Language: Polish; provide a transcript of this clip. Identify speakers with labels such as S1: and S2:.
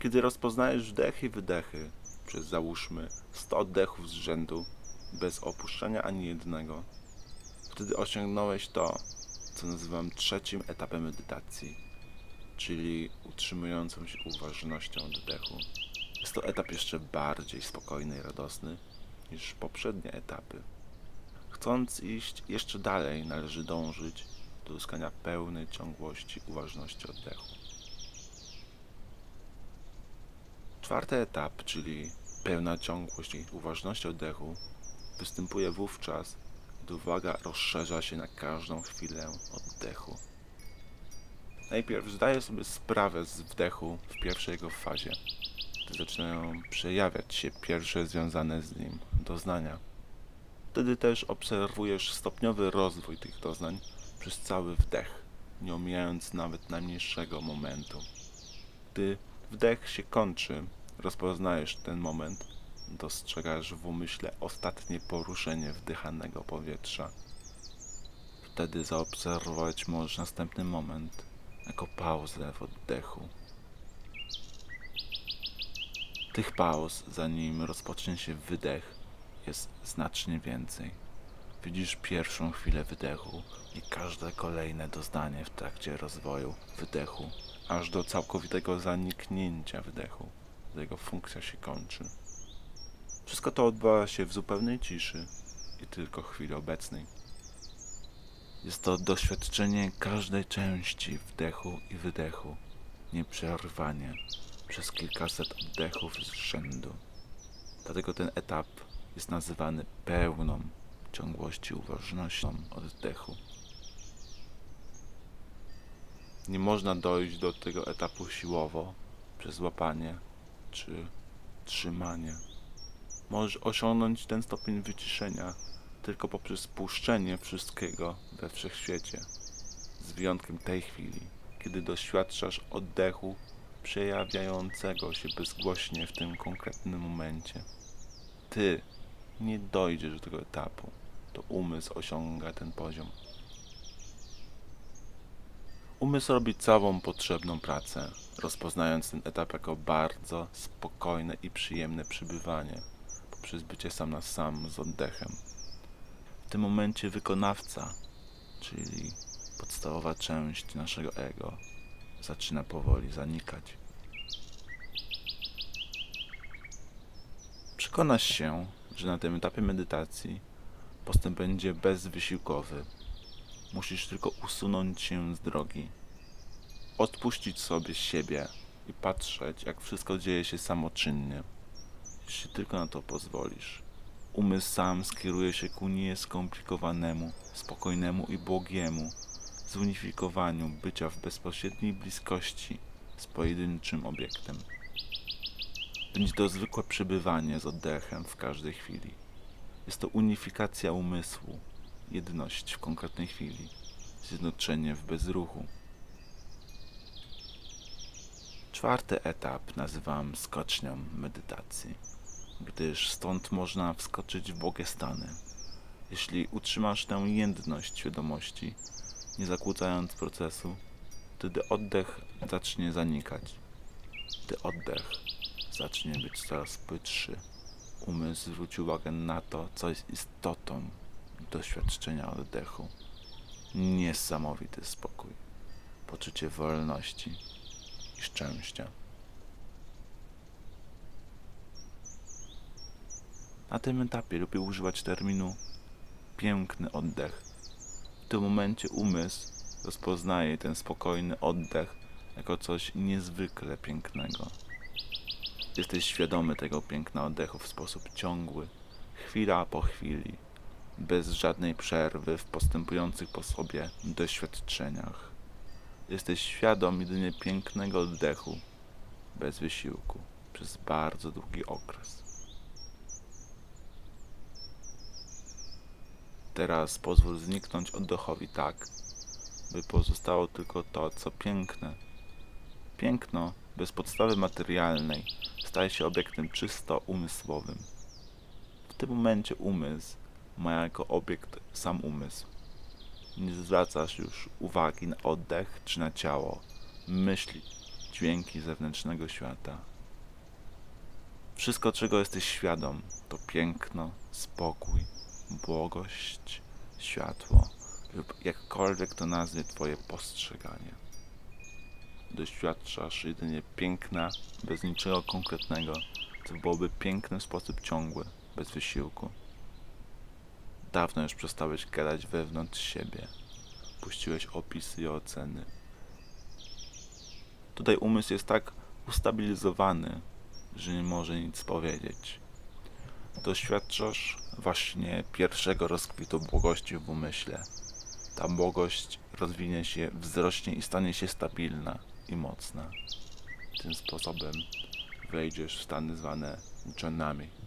S1: Kiedy rozpoznajesz wdechy i wydechy przez załóżmy 100 oddechów z rzędu, bez opuszczania ani jednego, wtedy osiągnąłeś to, co nazywam trzecim etapem medytacji, czyli utrzymującą się uważnością oddechu. Jest to etap jeszcze bardziej spokojny i radosny niż poprzednie etapy. Chcąc iść jeszcze dalej, należy dążyć do uzyskania pełnej ciągłości uważności oddechu. Czwarty etap, czyli pełna ciągłość i uważność oddechu, występuje wówczas, gdy uwaga rozszerza się na każdą chwilę oddechu. Najpierw zdaję sobie sprawę z wdechu w pierwszej jego fazie, gdy zaczynają przejawiać się pierwsze związane z nim doznania. Wtedy też obserwujesz stopniowy rozwój tych doznań przez cały wdech, nie omijając nawet najmniejszego momentu. Gdy wdech się kończy, rozpoznajesz ten moment, dostrzegasz w umyśle ostatnie poruszenie wdychanego powietrza. Wtedy zaobserwować możesz następny moment jako pauzę w oddechu. Tych pauz, zanim rozpocznie się wydech, jest znacznie więcej. Widzisz pierwszą chwilę wydechu i każde kolejne doznanie w trakcie rozwoju wydechu, aż do całkowitego zaniknięcia wydechu, jego funkcja się kończy. Wszystko to odbywa się w zupełnej ciszy i tylko chwili obecnej. Jest to doświadczenie każdej części wdechu i wydechu, nieprzerwanie, przez kilkaset oddechów z rzędu. Dlatego ten etap jest nazywany pełną ciągłości uważnością oddechu. Nie można dojść do tego etapu siłowo, przez łapanie czy trzymanie. Możesz osiągnąć ten stopień wyciszenia tylko poprzez puszczenie wszystkiego we wszechświecie, z wyjątkiem tej chwili, kiedy doświadczasz oddechu przejawiającego się bezgłośnie w tym konkretnym momencie. Ty nie dojdziesz do tego etapu, to umysł osiąga ten poziom. Umysł robi całą potrzebną pracę, rozpoznając ten etap jako bardzo spokojne i przyjemne przybywanie poprzez bycie sam na sam z oddechem. W tym momencie wykonawca, czyli podstawowa część naszego ego, zaczyna powoli zanikać. Przekonasz się, że na tym etapie medytacji postęp będzie bezwysiłkowy. Musisz tylko usunąć się z drogi, odpuścić sobie siebie i patrzeć, jak wszystko dzieje się samoczynnie, jeśli tylko na to pozwolisz. Umysł sam skieruje się ku nieskomplikowanemu, spokojnemu i błogiemu zunifikowaniu bycia w bezpośredniej bliskości z pojedynczym obiektem. Będzie to zwykłe przebywanie z oddechem w każdej chwili. Jest to unifikacja umysłu, jedność w konkretnej chwili, zjednoczenie w bezruchu. Czwarty etap nazywam skocznią medytacji, gdyż stąd można wskoczyć w błogie stany. Jeśli utrzymasz tę jedność świadomości, nie zakłócając procesu, wtedy oddech zacznie zanikać. Gdy oddech zacznie być coraz płytszy, umysł zwróci uwagę na to, co jest istotą doświadczenia oddechu. Niesamowity spokój, poczucie wolności i szczęścia. Na tym etapie lubię używać terminu piękny oddech. W tym momencie umysł rozpoznaje ten spokojny oddech jako coś niezwykle pięknego. Jesteś świadomy tego piękna oddechu w sposób ciągły, chwila po chwili, bez żadnej przerwy w postępujących po sobie doświadczeniach. Jesteś świadom jedynie pięknego oddechu, bez wysiłku, przez bardzo długi okres. Teraz pozwól zniknąć oddechowi tak, by pozostało tylko to, co piękne. Piękno bez podstawy materialnej staje się obiektem czysto umysłowym. W tym momencie umysł ma jako obiekt sam umysł. Nie zwracasz już uwagi na oddech czy na ciało. Myśli dźwięki zewnętrznego świata. Wszystko, czego jesteś świadom, to piękno, spokój, błogość, światło lub jakkolwiek to nazwie Twoje postrzeganie. Doświadczasz jedynie piękna, bez niczego konkretnego, co byłoby piękne w sposób ciągły, bez wysiłku. Dawno już przestałeś gadać wewnątrz siebie. Puściłeś opisy i oceny. Tutaj umysł jest tak ustabilizowany, że nie może nic powiedzieć. Doświadczasz właśnie pierwszego rozkwitu błogości w umyśle. Ta błogość rozwinie się, wzrośnie i stanie się stabilna i mocna. Tym sposobem wejdziesz w stany zwane dżonami.